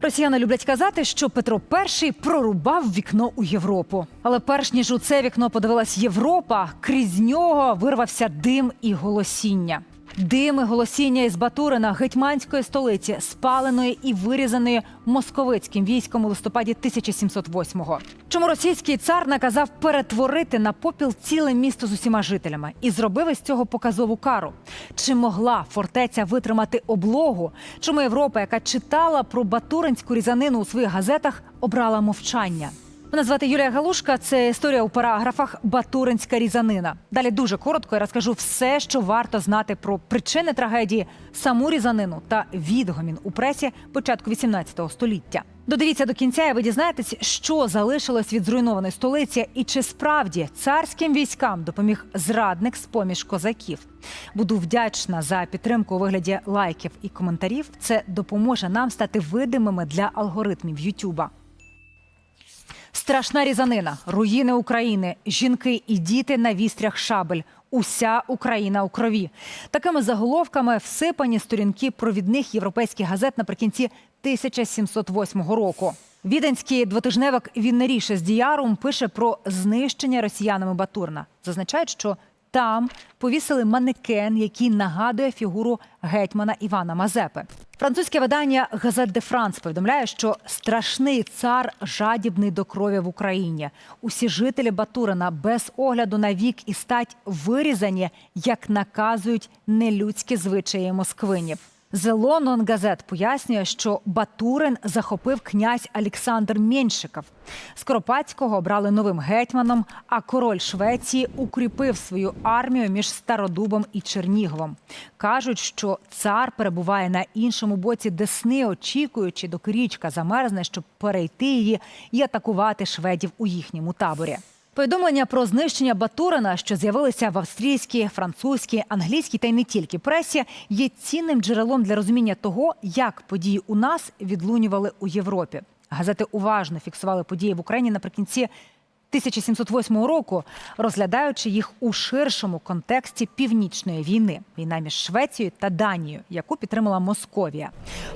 Росіяни люблять казати, що Петро І прорубав вікно у Європу. Але перш ніж у це вікно подивилась Європа, крізь нього вирвався дим і голосіння. Дим і голосіння із Батурина, гетьманської столиці, спаленої і вирізаної московицьким військом у листопаді 1708-го. Чому російський цар наказав перетворити на попіл ціле місто з усіма жителями і зробив із цього показову кару? Чи могла фортеця витримати облогу? Чому Європа, яка читала про батуринську різанину у своїх газетах, обрала мовчання? Мене звати Юлія Галушка. Це історія у параграфах Батуринська різанина. Далі дуже коротко я розкажу все, що варто знати про причини трагедії, саму різанину та відгомін у пресі початку 18 століття. Додивіться до кінця, і ви дізнаєтесь, що залишилось від зруйнованої столиці, і чи справді царським військам допоміг зрадник з поміж козаків. Буду вдячна за підтримку у вигляді лайків і коментарів. Це допоможе нам стати видимими для алгоритмів Ютуба. Страшна різанина, руїни України, жінки і діти на вістрях шабель. Уся Україна у крові. Такими заголовками всипані сторінки провідних європейських газет наприкінці 1708 року. Віденський двотижневик Віннеріше з Діярум пише про знищення росіянами Батурна. Зазначають, що там повісили манекен, який нагадує фігуру гетьмана Івана Мазепи. Французьке видання Газет де Франс повідомляє, що страшний цар жадібний до крові в Україні. Усі жителі Батурина без огляду на вік і стать вирізані, як наказують нелюдські звичаї москвинів. London Gazette пояснює, що Батурин захопив князь Олександр Меншиков. Скоропадського обрали новим гетьманом, а король Швеції укріпив свою армію між Стародубом і Черніговом. Кажуть, що цар перебуває на іншому боці Десни, очікуючи, доки річка замерзне, щоб перейти її і атакувати шведів у їхньому таборі. Повідомлення про знищення Батурина, що з'явилися в австрійській, французькій, англійській та й не тільки пресі, є цінним джерелом для розуміння того, як події у нас відлунювали у Європі. Газети уважно фіксували події в Україні наприкінці 1708 року, розглядаючи їх у ширшому контексті північної війни війна між Швецією та Данією, яку підтримала Московія.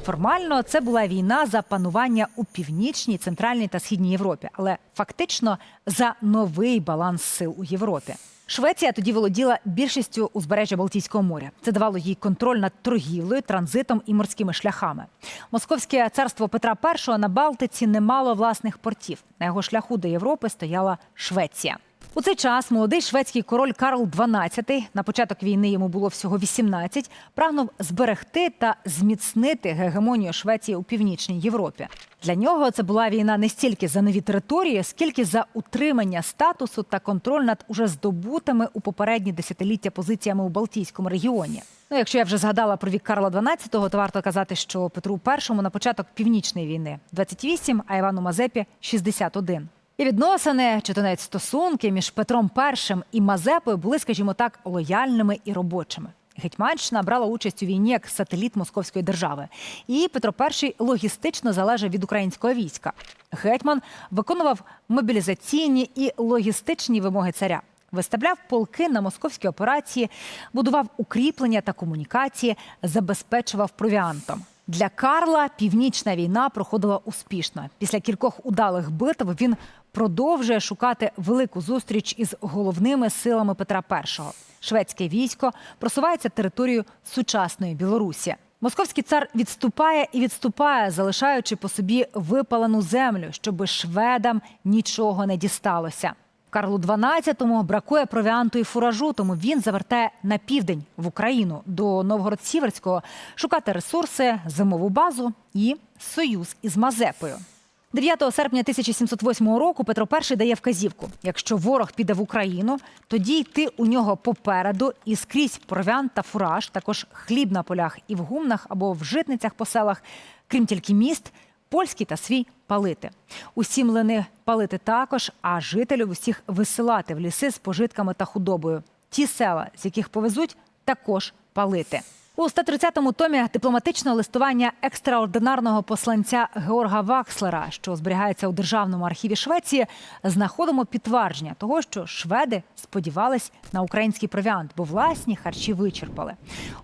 Формально це була війна за панування у північній, центральній та східній Європі, але фактично за новий баланс сил у Європі. Швеція тоді володіла більшістю узбережжя Балтійського моря. Це давало їй контроль над торгівлею, транзитом і морськими шляхами. Московське царство Петра І на Балтиці не мало власних портів. На його шляху до Європи стояла Швеція. У цей час молодий шведський король Карл XII, на початок війни йому було всього 18, прагнув зберегти та зміцнити гегемонію Швеції у північній Європі. Для нього це була війна не стільки за нові території, скільки за утримання статусу та контроль над уже здобутими у попередні десятиліття позиціями у Балтійському регіоні. Ну, якщо я вже згадала про вік Карла XII, то варто казати, що Петру І на початок північної війни 28, а Івану Мазепі 61. І відносини, чи то навіть стосунки між Петром І і Мазепою були, скажімо так, лояльними і робочими. Гетьманщина брала участь у війні як сателіт московської держави, і Петро І логістично залежав від українського війська. Гетьман виконував мобілізаційні і логістичні вимоги царя. Виставляв полки на московські операції, будував укріплення та комунікації, забезпечував провіантом. Для Карла північна війна проходила успішно. Після кількох удалих битв він продовжує шукати велику зустріч із головними силами Петра І. Шведське військо просувається територією сучасної Білорусі. Московський цар відступає і відступає, залишаючи по собі випалену землю, щоби шведам нічого не дісталося. Карлу XII бракує провіанту і фуражу, тому він завертає на південь в Україну до Новгород-Сіверського шукати ресурси, зимову базу і союз із Мазепою. 9 серпня 1708 року Петро І дає вказівку: якщо ворог піде в Україну, тоді йти у нього попереду і скрізь провіант та фураж, також хліб на полях і в гумнах або в житницях по селах, крім тільки міст, польський та свій палити. Усі млини палити також, а жителів усіх висилати в ліси з пожитками та худобою. Ті села, з яких повезуть, також палити. У 130-му томі дипломатичного листування екстраординарного посланця Георга Вакслера, що зберігається у державному архіві Швеції, знаходимо підтвердження того, що шведи сподівались на український провіант, бо власні харчі вичерпали.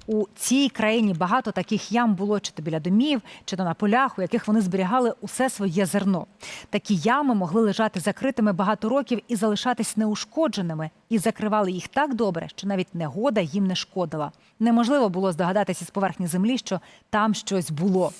У цій країні багато таких ям було чи то біля домів, чи то на полях, у яких вони зберігали усе своє зерно. Такі ями могли лежати закритими багато років і залишатись неушкодженими, і закривали їх так добре, що навіть негода їм не шкодила. Неможливо було здогадатися з поверхні землі, що там щось було.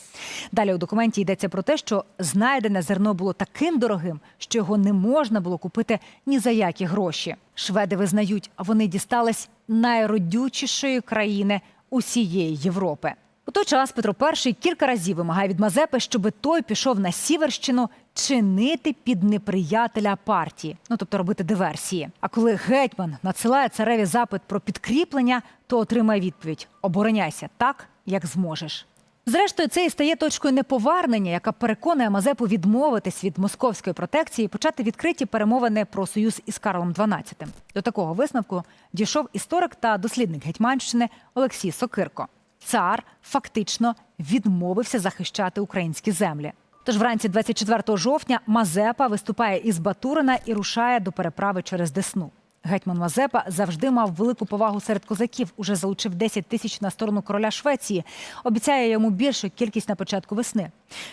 Далі у документі йдеться про те, що знайдене зерно було таким дорогим, що його не можна було купити ні за які гроші. Шведи визнають, вони дістались найродючішої країни усієї Європи. У той час Петро І кілька разів вимагає від Мазепи, щоб той пішов на Сіверщину чинити під неприятеля партії, ну тобто робити диверсії. А коли гетьман надсилає цареві запит про підкріплення, то отримає відповідь: обороняйся так, як зможеш. Зрештою, це і стає точкою неповернення, яка переконує Мазепу відмовитись від московської протекції і почати відкриті перемовини про союз із Карлом XII. До такого висновку дійшов історик та дослідник Гетьманщини Олексій Сокирко. Цар фактично відмовився захищати українські землі. Тож вранці 24 жовтня Мазепа виступає із Батурина і рушає до переправи через Десну. Гетьман Мазепа завжди мав велику повагу серед козаків. Уже залучив 10 тисяч на сторону короля Швеції. Обіцяє йому більшу кількість на початку весни.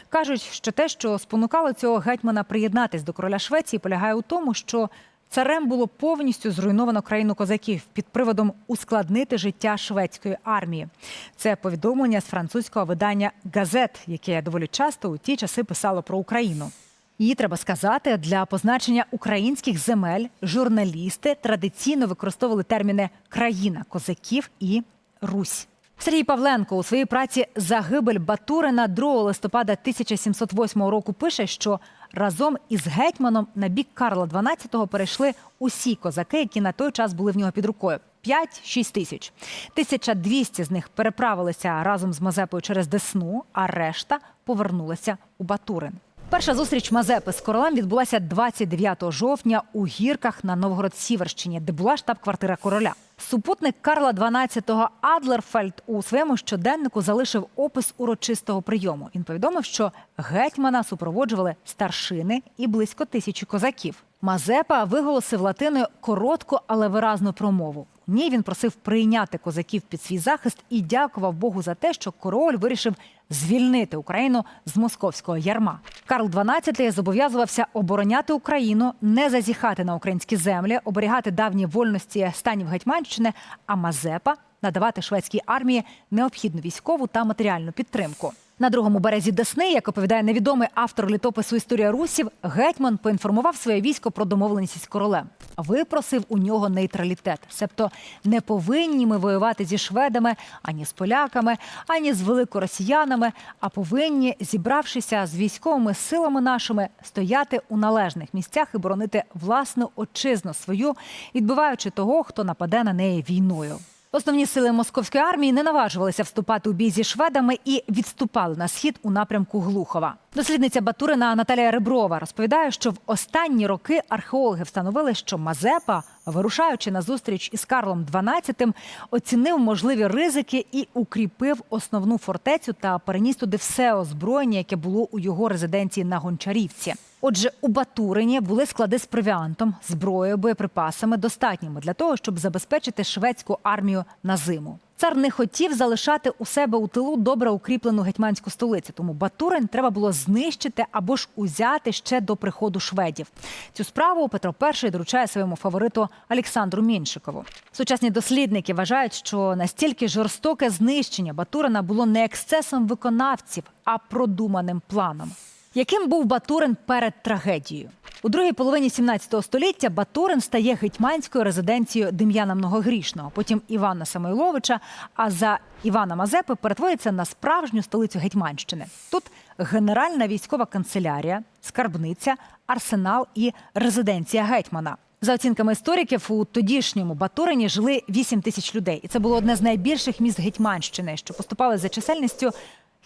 Кажуть, що те, що спонукало цього гетьмана приєднатись до короля Швеції, полягає у тому, що царем було повністю зруйновано країну козаків під приводом ускладнити життя шведської армії. Це повідомлення з французького видання Газет, яке доволі часто у ті часи писало про Україну. Її треба сказати для позначення українських земель. Журналісти традиційно використовували терміни країна козаків і Русь. Сергій Павленко у своїй праці Загибель Батурина 2 листопада 1708 року пише, що разом із гетьманом на бік Карла XII перейшли усі козаки, які на той час були в нього під рукою. 5-6 тисяч. 1200 з них переправилися разом з Мазепою через Десну, а решта повернулися у Батурин. Перша зустріч Мазепи з королем відбулася 29 жовтня у гірках на Новгород-Сіверщині, де була штаб-квартира короля. Супутник Карла XII Адлерфельд у своєму щоденнику залишив опис урочистого прийому. Він повідомив, що гетьмана супроводжували старшини і близько тисячі козаків. Мазепа виголосив латиною коротку, але виразну промову. У ній він просив прийняти козаків під свій захист і дякував Богу за те, що король вирішив звільнити Україну з московського ярма. Карл XII зобов'язувався обороняти Україну, не зазіхати на українські землі, оберігати давні вольності станів Гетьманщини, а Мазепа надавати шведській армії необхідну військову та матеріальну підтримку. На другому березі Десни, як оповідає невідомий автор літопису Історія Русів, гетьман поінформував своє військо про домовленість з королем. Випросив у нього нейтралітет, себто не повинні ми воювати зі шведами, ані з поляками, ані з великоросіянами, а повинні, зібравшися з військовими силами нашими, стояти у належних місцях і боронити власну отчизну свою, відбиваючи того, хто нападе на неї війною. Основні сили московської армії не наважувалися вступати у бій зі шведами і відступали на схід у напрямку Глухова. Дослідниця Батурина Наталія Реброва розповідає, що в останні роки археологи встановили, що Мазепа, вирушаючи на зустріч із Карлом XII, оцінив можливі ризики і укріпив основну фортецю та переніс туди все озброєння, яке було у його резиденції на Гончарівці. Отже, у Батурині були склади з провіантом, зброєю, боєприпасами достатніми для того, щоб забезпечити шведську армію на зиму. Цар не хотів залишати у себе у тилу добре укріплену гетьманську столицю, тому Батурин треба було знищити або ж узяти ще до приходу шведів. Цю справу Петро І доручає своєму фавориту Олександру Міншикову. Сучасні дослідники вважають, що настільки жорстоке знищення Батурина було не ексцесом виконавців, а продуманим планом. Яким був Батурин перед трагедією? У другій половині 17 століття Батурин стає гетьманською резиденцією Дем'яна Многогрішного, потім Івана Самойловича. А за Івана Мазепи перетворюється на справжню столицю Гетьманщини. Тут генеральна військова канцелярія, скарбниця, арсенал і резиденція гетьмана. За оцінками істориків, у тодішньому Батурині жили 8 тисяч людей, і це було одне з найбільших міст Гетьманщини, що поступали за чисельністю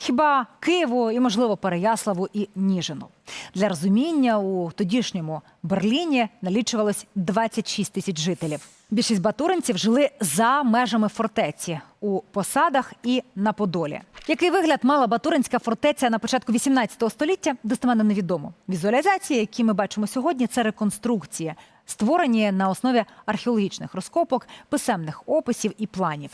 Хіба Києву і, можливо, Переяславу і Ніжину. Для розуміння у тодішньому Берліні налічувалось 26 тисяч жителів. Більшість батуринців жили за межами фортеці у посадах і на Подолі. Який вигляд мала Батуринська фортеця на початку 18 століття, достеменно невідомо. Візуалізації, які ми бачимо сьогодні, це реконструкції, створені на основі археологічних розкопок, писемних описів і планів.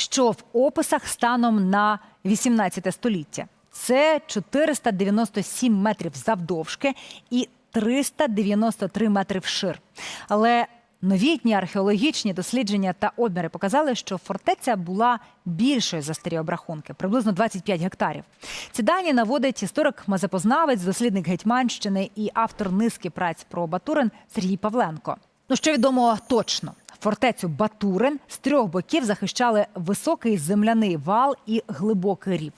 Що в описах станом на 18 століття? Це 497 метрів завдовжки і 393 метри вшир. Але новітні археологічні дослідження та обміри показали, що фортеця була більшою за старі обрахунки, приблизно 25 гектарів. Ці дані наводить історик-мазепознавець, дослідник Гетьманщини і автор низки праць про Батурин Сергій Павленко. Ну що відомо точно. Фортецю Батурин з трьох боків захищали високий земляний вал і глибокий рів.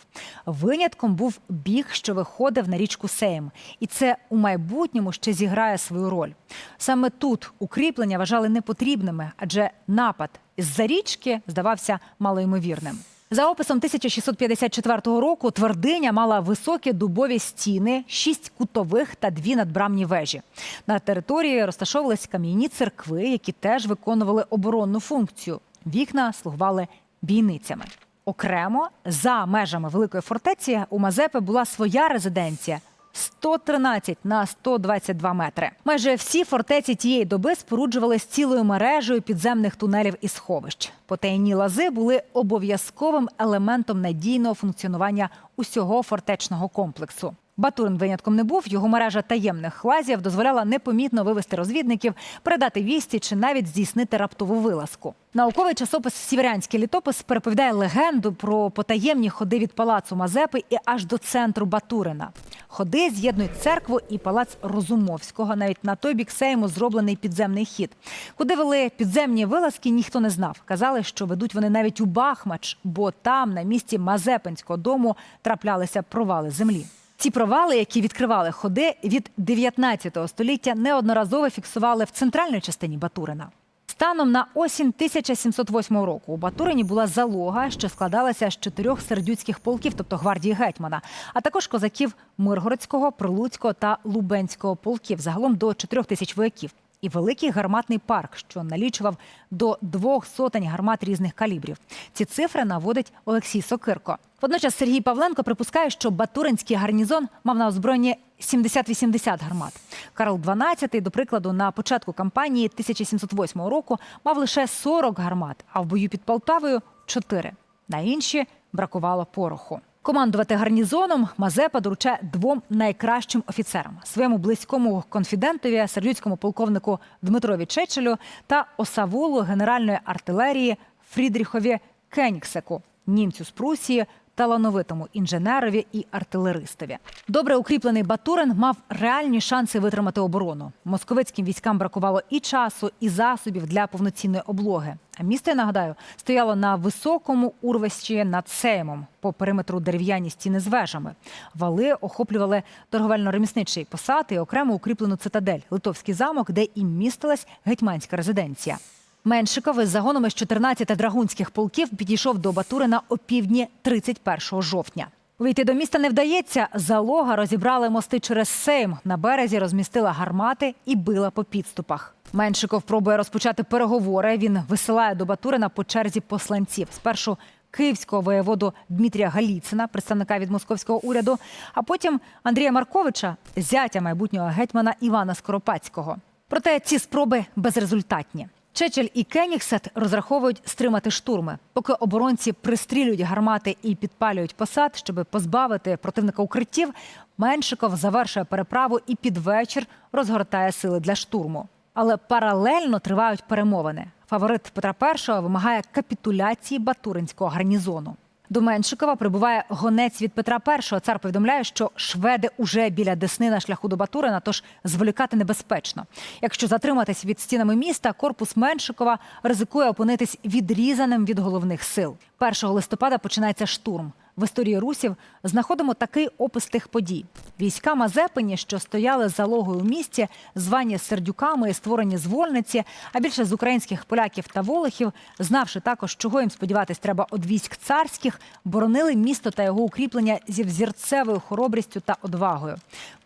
Винятком був біг, що виходив на річку Сейм, і це у майбутньому ще зіграє свою роль. Саме тут укріплення вважали непотрібними, адже напад з-за річки здавався малоймовірним. За описом 1654 року твердиня мала високі дубові стіни, шість кутових та дві надбрамні вежі. На території розташовувались кам'яні церкви, які теж виконували оборонну функцію. Вікна слугували бійницями. Окремо за межами великої фортеці у Мазепи була своя резиденція. 113 на 122 метри. Майже всі фортеці тієї доби споруджувались цілою мережею підземних тунелів і сховищ. Потайні лази були обов'язковим елементом надійного функціонування усього фортечного комплексу. Батурин винятком не був. Його мережа таємних лазів дозволяла непомітно вивести розвідників, передати вісті чи навіть здійснити раптову вилазку. Науковий часопис Сіверянський літопис переповідає легенду про потаємні ходи від палацу Мазепи і аж до центру Батурина. Ходи з'єднують церкву і палац Розумовського. Навіть на той бік Сейму зроблений підземний хід. Куди вели підземні вилазки, ніхто не знав. Казали, що ведуть вони навіть у Бахмач, бо там, на місці Мазепинського дому, траплялися провали землі. Ці провали, які відкривали ходи від 19 століття, неодноразово фіксували в центральній частині Батурина. Станом на осінь 1708 року у Батурині була залога, що складалася з чотирьох сердюцьких полків, тобто гвардії гетьмана, а також козаків Миргородського, Прилуцького та Лубенського полків, загалом до 4 тисяч вояків. І великий гарматний парк, що налічував до двох сотень гармат різних калібрів. Ці цифри наводить Олексій Сокирко. Водночас Сергій Павленко припускає, що Батуринський гарнізон мав на озброєнні 70-80 гармат. Карл XII, до прикладу, на початку кампанії 1708 року мав лише 40 гармат, а в бою під Полтавою 4. На інші бракувало пороху. Командувати гарнізоном Мазепа доручає двом найкращим офіцерам своєму близькому конфідентові, сердюцькому полковнику Дмитрові Чечелю та осавулу генеральної артилерії Фрідріхові Кеніксеку, німцю з Прусії, талановитому інженерові і артилеристові. Добре укріплений Батурин мав реальні шанси витримати оборону. Московицьким військам бракувало і часу, і засобів для повноцінної облоги. А місто, я нагадаю, стояло на високому урвищі над Сеймом, по периметру дерев'яні стіни з вежами. Вали охоплювали торговельно-ремісничий посад і окремо укріплену цитадель Литовський замок, де і містилась гетьманська резиденція. Меншиков із загоном із 14 драгунських полків підійшов до Батурина о півдні 31 жовтня. Вийти до міста не вдається. Залога розібрали мости через Сейм. На березі розмістила гармати і била по підступах. Меншиков пробує розпочати переговори. Він висилає до Батурина по черзі посланців. Спершу київського воєводу Дмитрія Галіцина, представника від московського уряду, а потім Андрія Марковича, зятя майбутнього гетьмана Івана Скоропадського. Проте ці спроби безрезультатні. Чечель і Кенігсет розраховують стримати штурми, поки оборонці пристрілюють гармати і підпалюють посад, щоб позбавити противника укриттів. Меншиков завершує переправу і під вечір розгортає сили для штурму. Але паралельно тривають перемовини. Фаворит Петра І вимагає капітуляції Батуринського гарнізону. До Меншикова прибуває гонець від Петра І. Цар повідомляє, що шведи уже біля Десни на шляху до Батурина, тож зволікати небезпечно. Якщо затриматись від стінами міста, корпус Меншикова ризикує опинитись відрізаним від головних сил. 1 листопада починається штурм. В історії русів знаходимо такий опис тих подій: Війська Мазепині, що стояли залогою у місті, звані сердюками і створені з вольниці, а більше з українських поляків та волохів, знавши також, чого їм сподіватись треба від військ царських, боронили місто та його укріплення зі взірцевою хоробрістю та одвагою.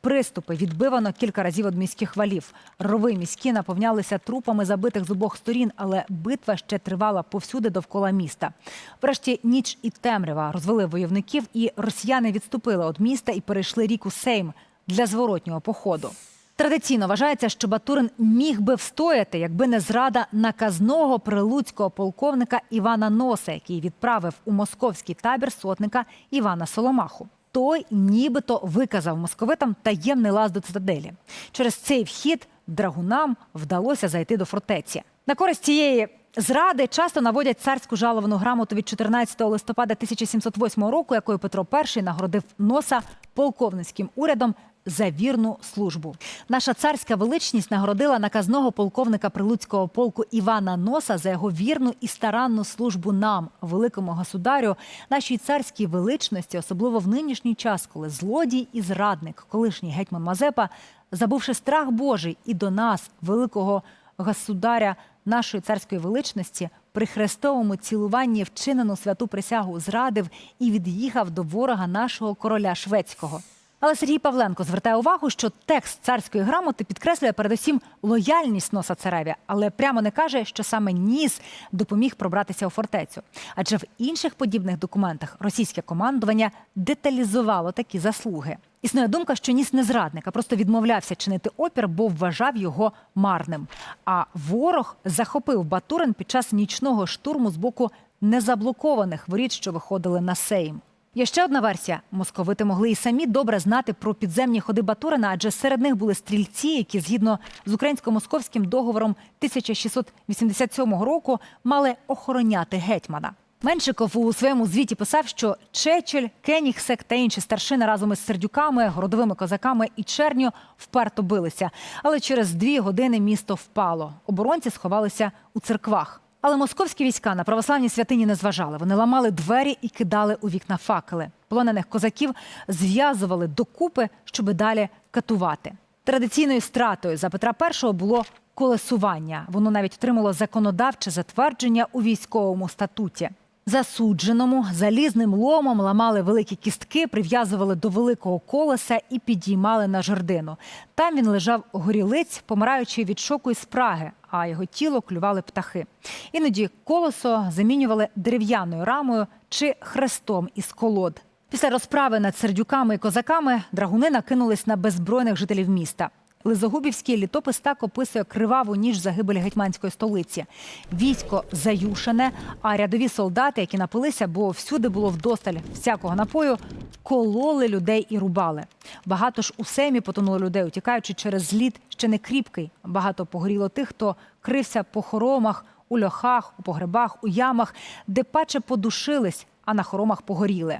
Приступи відбивано кілька разів від міських валів. Рови міські наповнялися трупами забитих з обох сторін, але битва ще тривала повсюди довкола міста. Врешті ніч і темрява розвели войовників, і росіяни відступили від міста і перейшли ріку Сейм для зворотнього походу. Традиційно вважається, що Батурин міг би встояти, якби не зрада наказного прилуцького полковника Івана Носа, який відправив у московський табір сотника Івана Соломаху. Той нібито виказав московитам таємний лаз до цитаделі. Через цей вхід драгунам вдалося зайти до фортеці. На користь цієї зради часто наводять царську жаловану грамоту від 14 листопада 1708 року, якою Петро І нагородив носа полковницьким урядом за вірну службу. Наша царська величність нагородила наказного полковника прилуцького полку Івана Носа за його вірну і старанну службу нам, великому государю, нашій царській величності, особливо в нинішній час, коли злодій і зрадник, колишній гетьман Мазепа, забувши страх Божий і до нас, великого государя нашої царської величності, при хрестовому цілуванні вчинену святу присягу зрадив і від'їхав до ворога нашого короля шведського. Але Сергій Павленко звертає увагу, що текст царської грамоти підкреслює передусім лояльність носа цареві, але прямо не каже, що саме ніс допоміг пробратися у фортецю. Адже в інших подібних документах російське командування деталізувало такі заслуги. Існує думка, що ніс не зрадник, а просто відмовлявся чинити опір, бо вважав його марним. А ворог захопив Батурин під час нічного штурму з боку незаблокованих воріт, що виходили на Сейм. Є ще одна версія. Московити могли і самі добре знати про підземні ходи Батурина, адже серед них були стрільці, які згідно з українсько-московським договором 1687 року мали охороняти гетьмана. Меншиков у своєму звіті писав, що Чечель, Кенігсек та інші старшини разом із сердюками, городовими козаками і черню вперто билися. Але через дві години місто впало. Оборонці сховалися у церквах. Але московські війська на православні святині не зважали. Вони ламали двері і кидали у вікна факели. Полонених козаків зв'язували докупи, щоби далі катувати. Традиційною стратою за Петра І було колесування. Воно навіть отримало законодавче затвердження у військовому статуті. Засудженому залізним ломом ламали великі кістки, прив'язували до великого колеса і підіймали на жердину. Там він лежав горілиць, помираючи від шоку і спраги, а його тіло клювали птахи. Іноді колесо замінювали дерев'яною рамою чи хрестом із колод. Після розправи над сердюками і козаками драгуни накинулись на беззбройних жителів міста. Лизогубівський літопис так описує криваву ніж загибелі гетьманської столиці. Військо заюшене, а рядові солдати, які напилися, бо всюди було вдосталь всякого напою, кололи людей і рубали. Багато ж у семі потонуло людей, утікаючи через зліт ще не кріпкий. Багато погоріло тих, хто крився по хоромах, у льохах, у погребах, у ямах, де паче подушились, а на хоромах погоріли.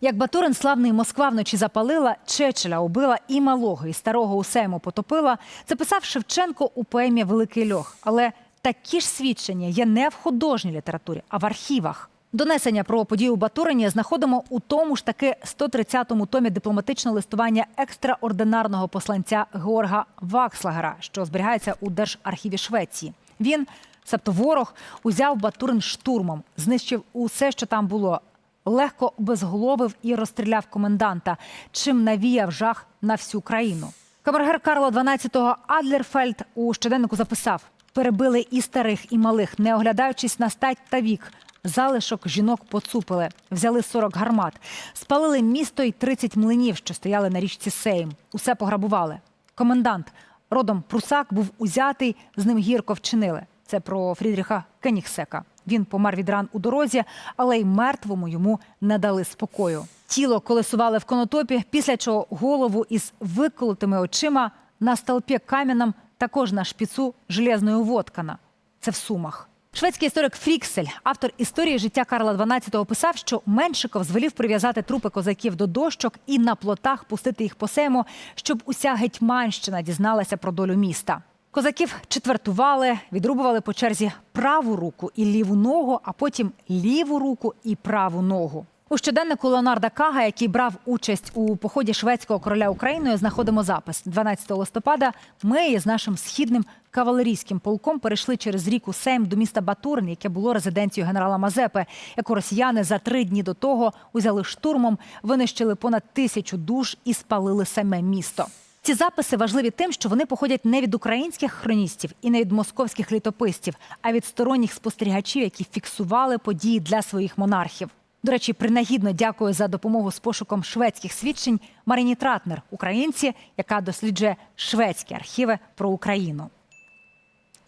Як Батурин славний Москва вночі запалила, Чечеля убила і малого, і старого Усему потопила. Це писав Шевченко у поемі Великий льох. Але такі ж свідчення є не в художній літературі, а в архівах. Донесення про подію у Батурині знаходимо у тому ж таки 130-му томі дипломатичного листування екстраординарного посланця Георга Вакслагера, що зберігається у Держархіві Швеції. Він, себто ворог, узяв Батурин штурмом, знищив усе, що там було, легко обезголовив і розстріляв коменданта, чим навіяв жах на всю країну. Камергер Карло XII Адлерфельд у щоденнику записав: перебили і старих, і малих, не оглядаючись на стать та вік. Залишок жінок поцупили, взяли 40 гармат, спалили місто й 30 млинів, що стояли на річці Сейм. Усе пограбували. Комендант родом Прусак був узятий, з ним гірко вчинили. Це про Фрідріха Кенігсека. Він помер від ран у дорозі, але й мертвому йому не дали спокою. Тіло колесували в конотопі, після чого голову із виколотими очима на столпі кам'янам також на шпіцу железною воткана. Це в сумах. Шведський історик Фріксель, автор історії життя Карла XII, писав, що Меншиков звелів прив'язати трупи козаків до дощок і на плотах пустити їх по сейму, щоб уся гетьманщина дізналася про долю міста. Козаків четвертували, відрубували по черзі праву руку і ліву ногу, а потім ліву руку і праву ногу. У щоденнику Леонарда Кага, який брав участь у поході шведського короля Україною, знаходимо запис 12 листопада. Ми із нашим східним кавалерійським полком перейшли через ріку Сейм до міста Батурин, яке було резиденцією генерала Мазепи, яку росіяни за три дні до того узяли штурмом, винищили понад тисячу душ і спалили саме місто. Ці записи важливі тим, що вони походять не від українських хроністів і не від московських літописців, а від сторонніх спостерігачів, які фіксували події для своїх монархів. До речі, принагідно дякую за допомогу з пошуком шведських свідчень Марині Тратнер, українці, яка досліджує шведські архіви про Україну.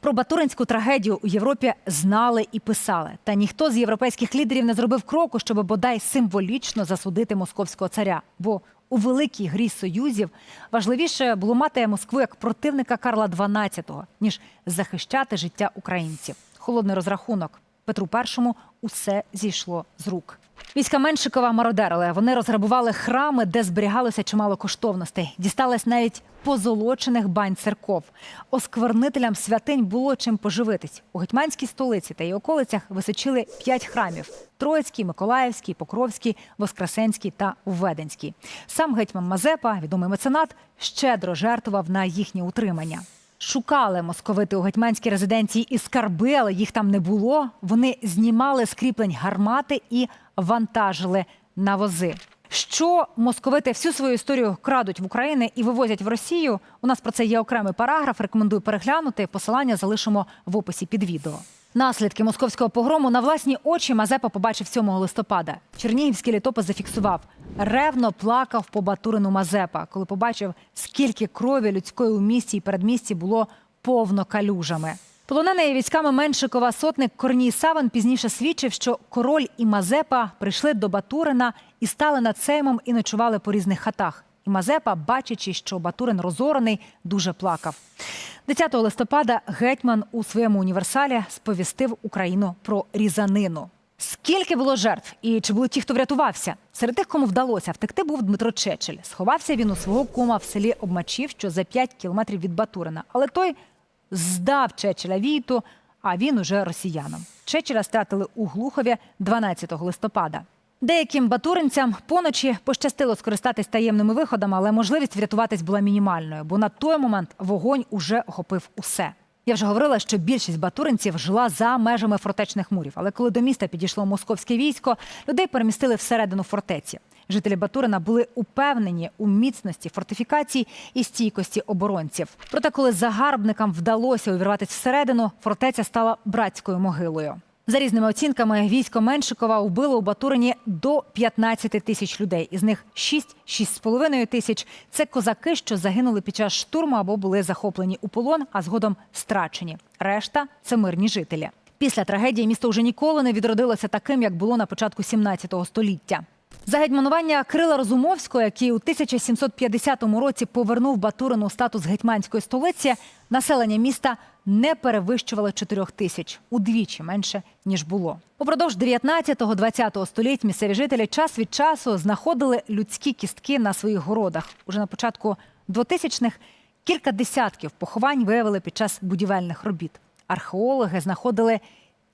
Про Батуринську трагедію у Європі знали і писали. Та ніхто з європейських лідерів не зробив кроку, щоб бодай символічно засудити московського царя. Бо у великій грі союзів важливіше було мати Москву як противника Карла XII, ніж захищати життя українців. Холодний розрахунок. Петру І усе зійшло з рук. Війська Меншикова мародерили. Вони розграбували храми, де зберігалося чимало коштовностей. Дісталось навіть позолочених бань церков. Осквернителям святинь було чим поживитись. У гетьманській столиці та її околицях височили п'ять храмів: Троїцький, Миколаївський, Покровський, Воскресенський та Введенський. Сам гетьман Мазепа, відомий меценат, щедро жертвував на їхнє утримання. Шукали московити у гетьманській резиденції і скарби, але їх там не було. Вони знімали з кріплень гармати і вантажили на вози. Що московити всю свою історію крадуть в Україні і вивозять в Росію? У нас про це є окремий параграф. Рекомендую переглянути. Посилання залишимо в описі під відео. Наслідки московського погрому на власні очі Мазепа побачив 7 листопада. Чернігівський літопис зафіксував. Ревно плакав по Батурину Мазепа, коли побачив, скільки крові людської у місті і передмісті було повно калюжами. Полонений військами Меншикова сотник Корній Савин пізніше свідчив, що король і Мазепа прийшли до Батурина і стали над сеймом і ночували по різних хатах. І Мазепа, бачачи, що Батурин розорений, дуже плакав. 10 листопада гетьман у своєму універсалі сповістив Україну про різанину. Скільки було жертв, і чи були ті, хто врятувався? Серед тих, кому вдалося втекти, був Дмитро Чечель. Сховався він у свого кума в селі Обмачів, що за 5 кілометрів від Батурина. Але той здав Чечеля Війту, а він уже росіянам. Чечеля стратили у Глухові 12 листопада. Деяким батуринцям поночі пощастило скористатись таємними виходами, але можливість врятуватись була мінімальною, бо на той момент вогонь уже охопив усе. Я вже говорила, що більшість батуринців жила за межами фортечних мурів. Але коли до міста підійшло московське військо, людей перемістили всередину фортеці. Жителі Батурина були упевнені у міцності фортифікацій і стійкості оборонців. Проте, коли загарбникам вдалося увірватися всередину, фортеця стала братською могилою. За різними оцінками, військо Меншикова вбило у Батурині до 15 тисяч людей. Із них 6-6,5 тисяч – це козаки, що загинули під час штурму або були захоплені у полон, а згодом страчені. Решта – це мирні жителі. Після трагедії місто вже ніколи не відродилося таким, як було на початку 17 століття. За гетьманування Крила Розумовського, який у 1750 році повернув Батурину статус гетьманської столиці, населення міста не перевищувало 4 тисяч, удвічі менше ніж було. Упродовж 19-20 століть місцеві жителі час від часу знаходили людські кістки на своїх городах. Уже на початку 2000-х кілька десятків поховань виявили під час будівельних робіт. Археологи знаходили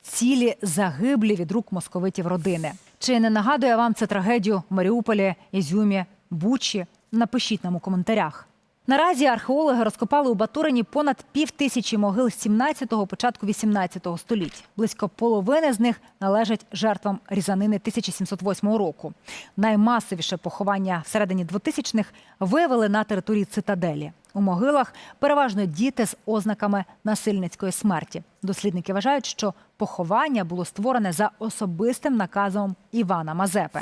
цілі загиблі від рук московитів родини. Чи не нагадує вам це трагедію Маріуполі, Ізюмі, Бучі? Напишіть нам у коментарях. Наразі археологи розкопали у Батурині понад пів тисячі могил з 17-го, початку 18-го століть. Близько половини з них належать жертвам різанини 1708 року. Наймасовіше поховання всередині 2000-х виявили на території цитаделі. У могилах переважно діти з ознаками насильницької смерті. Дослідники вважають, що поховання було створене за особистим наказом Івана Мазепи.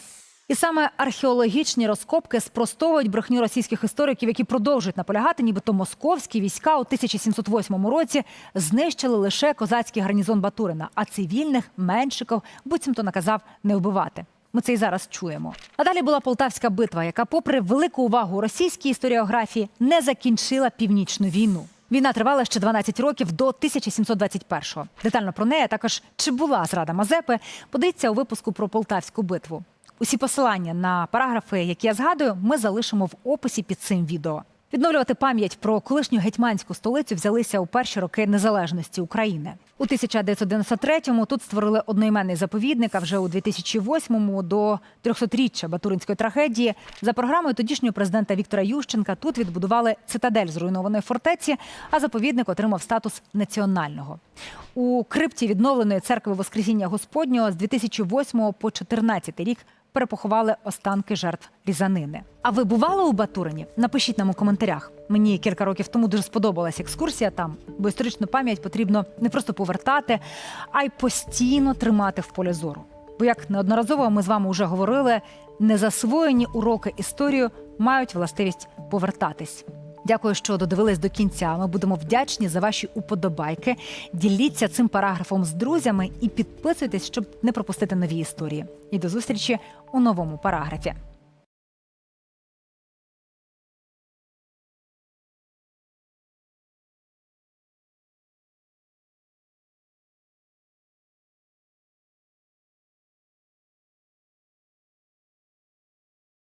І саме археологічні розкопки спростовують брехню російських істориків, які продовжують наполягати, нібито московські війська у 1708 році знищили лише козацький гарнізон Батурина, а цивільних меншиков буцімто наказав не вбивати. Ми це і зараз чуємо. А далі була Полтавська битва, яка, попри велику увагу російській історіографії, не закінчила північну війну. Війна тривала ще 12 років до 1721-го. Детально про неї також чи була зрада Мазепи. Подивіться у випуску про Полтавську битву. Усі посилання на параграфи, які я згадую, ми залишимо в описі під цим відео. Відновлювати пам'ять про колишню гетьманську столицю взялися у перші роки незалежності України. У У 1993-му тут створили одноіменний заповідник, а вже у 2008-му до 300-річчя Батуринської трагедії за програмою тодішнього президента Віктора Ющенка тут відбудували цитадель зруйнованої фортеці, а заповідник отримав статус національного. У крипті відновленої церкви Воскресіння Господнього з 2008 по 2014 рік перепоховали останки жертв різанини. А ви бували у Батурині? Напишіть нам у коментарях. Мені кілька років тому дуже сподобалась екскурсія там, бо історичну пам'ять потрібно не просто повертати, а й постійно тримати в полі зору. Бо як неодноразово ми з вами вже говорили, незасвоєні уроки історію мають властивість повертатись. Дякую, що додивились до кінця. Ми будемо вдячні за ваші уподобайки. Діліться цим параграфом з друзями і підписуйтесь, щоб не пропустити нові історії. І до зустрічі у новому параграфі.